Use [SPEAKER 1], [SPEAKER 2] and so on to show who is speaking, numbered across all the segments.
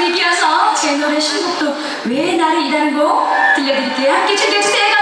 [SPEAKER 1] 우리 이어서 제 노래 신곡도 왜 나를 이다는 곡 들려드릴게요. 함께 즐겨주세요.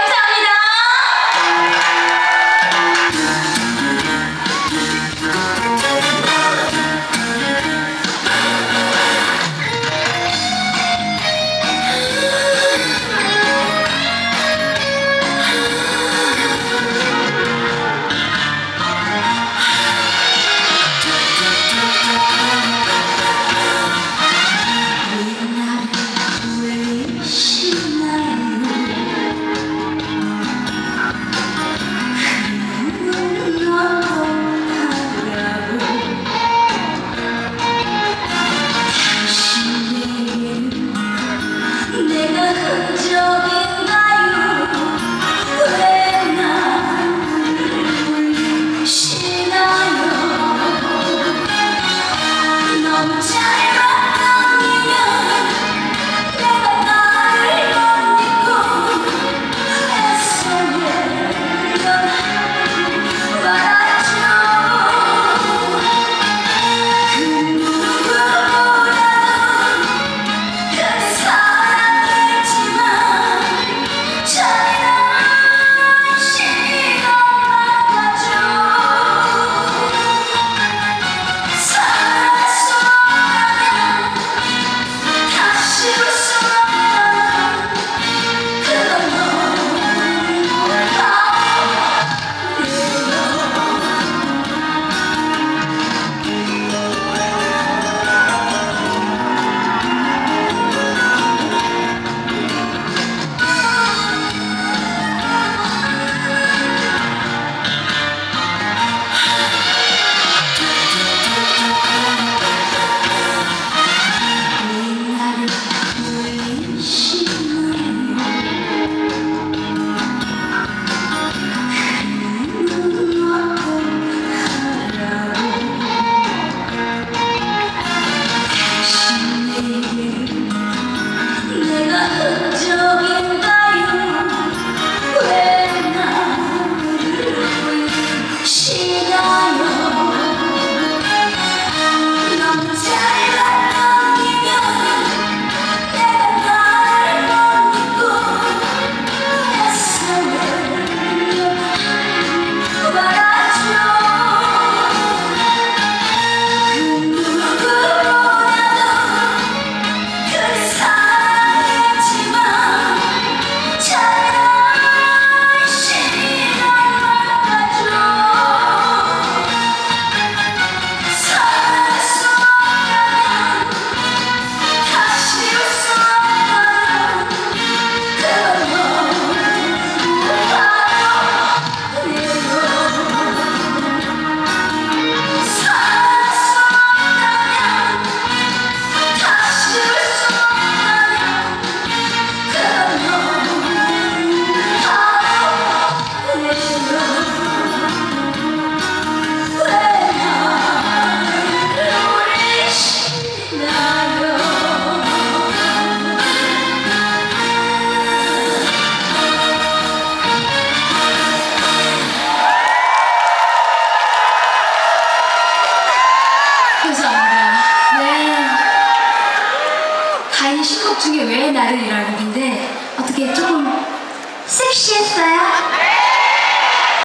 [SPEAKER 1] 가인 신곡 중에 왜 나를 이럴인데 어떻게 조금 섹시했어요?